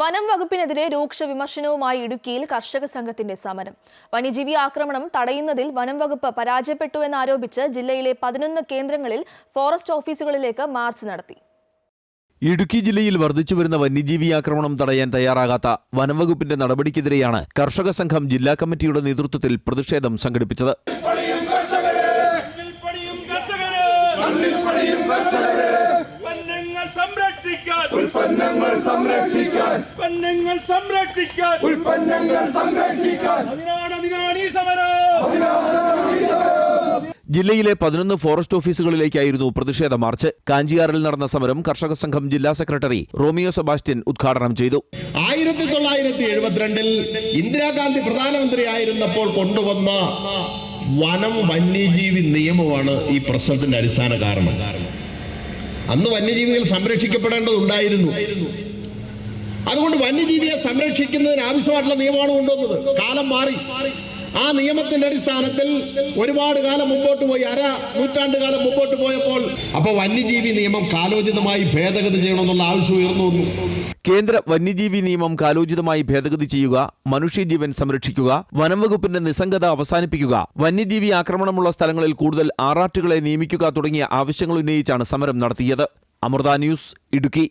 വനം വകുപ്പിനെതിരെ രൂക്ഷ വിമർശനവുമായി ഇടുക്കിയിൽ കർഷക സംഘത്തിന്റെ സമരം. വന്യജീവി ആക്രമണം തടയുന്നതിൽ വനം വകുപ്പ് പരാജയപ്പെട്ടു എന്നാരോപിച്ച് ജില്ലയിലെ പതിനൊന്ന് കേന്ദ്രങ്ങളിൽ ഫോറസ്റ്റ് ഓഫീസുകളിലേക്ക് മാർച്ച് നടത്തി. ഇടുക്കി ജില്ലയിൽ വർദ്ധിച്ചുവരുന്ന വന്യജീവി ആക്രമണം തടയാൻ തയ്യാറാകാത്ത വനംവകുപ്പിന്റെ നടപടിക്കെതിരെയാണ് കർഷക സംഘം ജില്ലാ കമ്മിറ്റിയുടെ നേതൃത്വത്തിൽ പ്രതിഷേധം സംഘടിപ്പിച്ചത്. കർഷകരെ! ഉൽപ്പന്നങ്ങൾ സംരക്ഷിക്കാൻ. ഉൽപ്പന്നങ്ങൾ സംരക്ഷിക്കാൻ. ഉൽപ്പന്നങ്ങൾ സംരക്ഷിക്കാൻ. അതിനാണ് അതിനാണ് ഈ സമരം. ജില്ലയിലെ പതിനൊന്ന് ഫോറസ്റ്റ് ഓഫീസുകളിലേക്കായിരുന്നു പ്രതിഷേധ മാർച്ച്. കാഞ്ചിയാറിൽ നടന്ന സമരം കർഷക സംഘം ജില്ലാ സെക്രട്ടറി റോമിയോ സെബാസ്റ്റ്യൻ ഉദ്ഘാടനം ചെയ്തു. ആയിരത്തി തൊള്ളായിരത്തി എഴുപത്തിരണ്ടിൽ ഇന്ദിരാഗാന്ധി പ്രധാനമന്ത്രിയായിരുന്നപ്പോൾ കൊണ്ടുവന്ന വനം വന്യജീവി നിയമമാണ് ഈ പ്രശ്നത്തിന്റെ അടിസ്ഥാന കാരണം. അന്ന് വന്യജീവികൾ സംരക്ഷിക്കപ്പെടേണ്ടതുണ്ടായിരുന്നു. അതുകൊണ്ട് വന്യജീവിയെ സംരക്ഷിക്കുന്നതിന് ആവശ്യമായിട്ടുള്ള നിയമമാണ് കൊണ്ടുവന്നത് കാലം മാറി. ആ നിയമത്തിന്റെ അടിസ്ഥാനത്തിൽ ഒരുപാട് കാലം മുമ്പോട്ട് പോയി അര നൂറ്റാണ്ട് കാലം മുമ്പോട്ട് പോയപ്പോൾ അപ്പോൾ വന്യജീവി നിയമം കാലോചിതമായി ഭേദഗതി ചെയ്യണമെന്നുള്ള ആവശ്യം ഉയർന്നു വന്നു. കേന്ദ്ര വന്യജീവി നിയമം കാലോചിതമായി ഭേദഗതി ചെയ്യുക മനുഷ്യജീവൻ സംരക്ഷിക്കുക വനംവകുപ്പിന്റെ നിസ്സംഗത അവസാനിപ്പിക്കുക വന്യജീവി ആക്രമണമുള്ള സ്ഥലങ്ങളിൽ കൂടുതൽ ആറാട്ടുകളെ നിയമിക്കുക തുടങ്ങിയ ആവശ്യങ്ങൾ ഉന്നയിച്ചാണ് സമരം നടത്തിയത്. അമൃത ന്യൂസ് ഇടുക്കി.